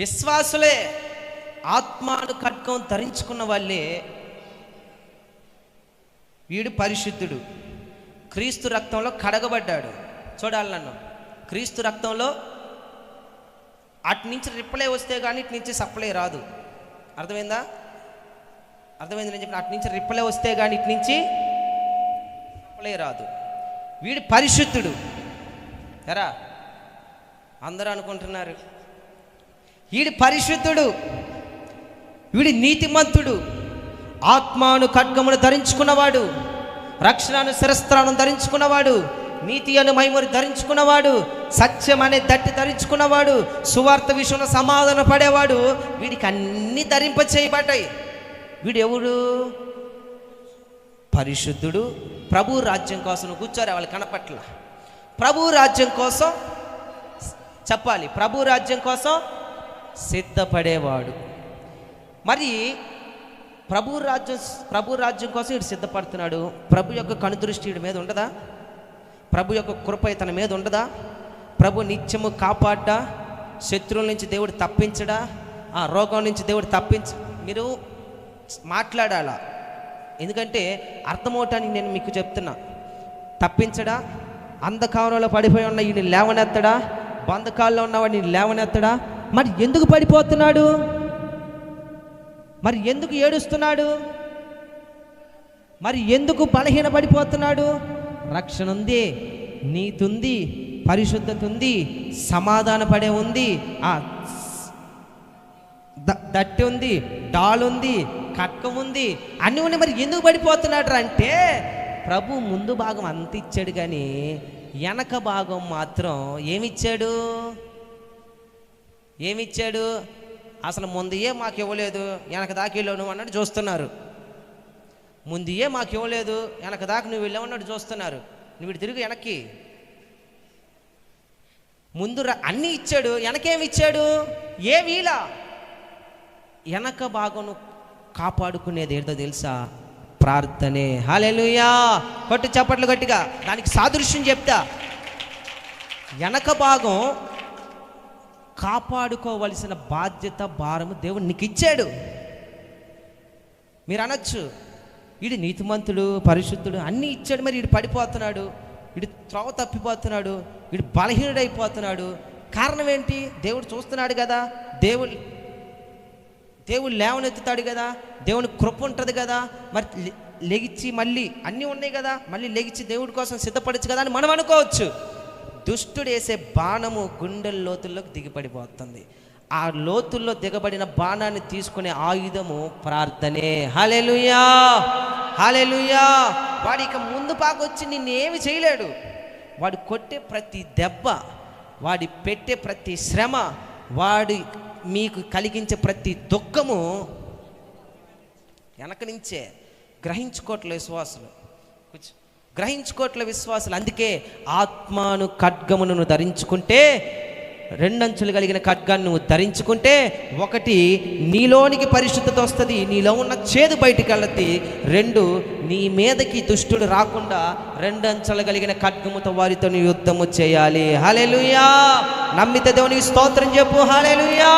విశ్వాసులే ఆత్మాను ఖడ్గం ధరించుకున్న వాళ్ళే వీడు పరిశుద్ధుడు. క్రీస్తు రక్తంలో కడగబడ్డాడు. చూడాలి నన్ను. క్రీస్తు రక్తంలో అటు నుంచి రిప్లై వస్తే కానీ ఇటు నుంచి సప్లై రాదు. అర్థమైందా? అర్థమైంది నేను చెప్పిన అటు నుంచి రిప్లై వస్తే కానీ ఇటు నుంచి సప్లై రాదు. వీడు పరిశుద్ధుడు. ఎరా? అందరూ అనుకుంటున్నారు. వీడి పరిశుద్ధుడు. వీడి నీతిమంతుడు. ఆత్మాను ఖడ్గమును ధరించుకున్నవాడు. రక్షణను శిరస్త్రాను ధరించుకున్నవాడు. నీతి అను మహిమను ధరించుకున్నవాడు. సత్యం అనే దట్టి ధరించుకున్నవాడు. సువార్త విషయంలో సమాధాన పడేవాడు. వీడికి అన్ని ధరింప చేయబడ్డాయి. వీడు ఎవడు? పరిశుద్ధుడు. ప్రభు రాజ్యం కోసం నువ్వు కూర్చోరే వాళ్ళు కనపట్ల ప్రభు రాజ్యం కోసం చెప్పాలి. ప్రభు రాజ్యం కోసం సిద్ధపడేవాడు. మరి ప్రభు రాజ్యం ప్రభు రాజ్యం కోసం ఇటు సిద్ధపడుతున్నాడు. ప్రభు యొక్క కనుదృష్టి వీడి మీద ఉండదా? ప్రభు యొక్క కృప తన మీద ఉండదా? ప్రభు నిత్యము కాపాడ్డా? శత్రువుల నుంచి దేవుడు తప్పించడా? ఆ రోగం నుంచి దేవుడు తప్పించ మీరు మాట్లాడాలా? ఎందుకంటే అర్థమవటానికి నేను మీకు చెప్తున్నా. తప్పించడా? అంధకారంలో పడిపోయి ఉన్న ఈయన లేవనెత్తడా? బంధకాల్లో ఉన్నవాడిని లేవనెత్తడా? మరి ఎందుకు పడిపోతున్నాడు? మరి ఎందుకు ఏడుస్తున్నాడు? మరి ఎందుకు బలహీన పడిపోతున్నాడు రక్షణ ఉంది నీతుంది ఉంది పరిశుద్ధత ఉంది సమాధాన పడే ఉంది ఆ దట్టి ఉంది డాల్ ఉంది కట్కం ఉంది అన్నీ ఉన్నాయి. మరి ఎందుకు పడిపోతున్నాడు అంటే ప్రభు ముందు భాగం అంత ఇచ్చాడు కానీ వెనక భాగం మాత్రం ఏమిచ్చాడు ఏమిచ్చాడు? అసలు ముందుయే మాకు ఇవ్వలేదు? వెనక దాకా వెళ్ళావు నువ్వు అన్నట్టు చూస్తున్నారు. ముందుయే మాకు ఇవ్వలేదు? వెనక దాకా నువ్వు వెళ్ళావు అన్నట్టు చూస్తున్నారు. నువ్వు తిరిగి వెనక్కి. ముందు అన్నీ ఇచ్చాడు. వెనకేమి ఇచ్చాడు? ఏ వీలా? వెనక భాగంను కాపాడుకునేది ఏంటో తెలుసా? ప్రార్థనే. హాలెలుయా కొట్టు చప్పట్లు గట్టిగా. దానికి సాదృశ్యం చెప్తా. వెనక భాగం కాపాడుకోవలసిన బాధ్యత భారము దేవుడు నీకు ఇచ్చాడు మీరు అనొచ్చు వీడు నీతిమంతుడు పరిశుద్ధుడు అన్నీ ఇచ్చాడు మరి వీడు పడిపోతున్నాడు వీడు త్రోవ తప్పిపోతున్నాడు వీడు బలహీనుడైపోతున్నాడు. కారణం ఏంటి దేవుడు చూస్తున్నాడు కదా దేవుడు దేవుడు లేవనెత్తుతాడు కదా దేవుని కృప ఉంటుంది కదా మరి లె- లెగిచ్చి మళ్ళీ అన్నీ ఉన్నాయి కదా మళ్ళీ లెగిచ్చి దేవుడి కోసం సిద్ధపడచ్చు కదా అని మనం అనుకోవచ్చు. దుష్టుడు వేసే బాణము గుండెల లోతుల్లోకి దిగిపడిపోతుంది ఆ లోతుల్లో దిగబడిన బాణాన్ని తీసుకునే ఆయుధము ప్రార్థనే. హలెలుయా హలెలుయా వాడు ఇక ముందు పాకొచ్చి నిన్నేమి చేయలేడు. వాడు కొట్టే ప్రతి దెబ్బ వాడి పెట్టే ప్రతి శ్రమ వాడి మీకు కలిగించే ప్రతి దుఃఖము వెనక నుంచే గ్రహించుకోవట్లేదు విశ్వాసులు కూర్చో. గ్రహించుకోవట్లే విశ్వాసులు. అందుకే ఆత్మాను ఖడ్గమును ధరించుకుంటే రెండంచులు కలిగిన ఖడ్గాన్ని నువ్వు ధరించుకుంటే ఒకటి నీలోనికి పరిశుద్ధత వస్తుంది నీలో ఉన్న చేదు బయటికి వెళ్ళద్ది. రెండు నీ మీదకి దుష్టుడు రాకుండా రెండంచెలు కలిగిన ఖడ్గముతో వారితో నీ యుద్ధము చేయాలి. హలెలుయా నమ్మితే దేవునికి స్తోత్రం చెప్పు. హలెలుయా